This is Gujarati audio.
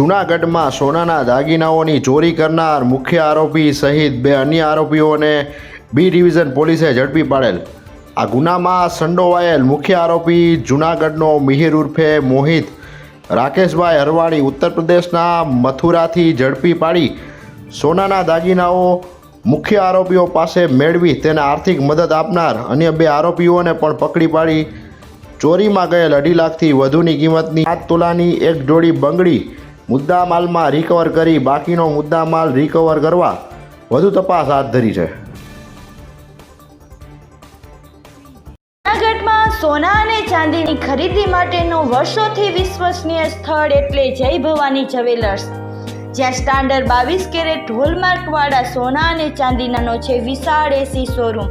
જૂનાગઢમાં સોનાના દાગીનાઓની ચોરી કરનાર મુખ્ય આરોપી સહિત બે અન્ય આરોપીઓને બી ડિવિઝન પોલીસે ઝડપી પાડેલ. આ ગુનામાં સંડોવાયેલ મુખ્ય આરોપી જૂનાગઢનો મિહિર ઉર્ફે મોહિત. રાકેશભાઈ હરવાણી ઉત્તર પ્રદેશના મથુરાથી ઝડપી પાડી સોનાના દાગીનાઓ મુખ્ય આરોપીઓ પાસે મેળવી તેને આર્થિક મદદ આપનાર અન્ય બે આરોપીઓને પણ પકડી પાડી ચોરીમાં ગયેલ અઢી લાખથી વધુની કિંમતની સાત તોલાની એક જોડી બંગડી મુદ્દામાલમાં રિકવર કરી બાકીનો મુદ્દામાલ રિકવર કરવા વધુ તપાસ હાથ ધરી છે. સોના અને ચાંદીની ખરીદી માટેનું વર્ષોથી વિશ્વસનીય સ્થળ એટલે જય ભવાની જ્વેલર્સ. જ્યાં સ્ટાન્ડર્ડ બાવીસ કેરેટ હોલમાર્કવાળા સોના અને ચાંદીનાનો છે વિશાળ એસી શોરૂમ.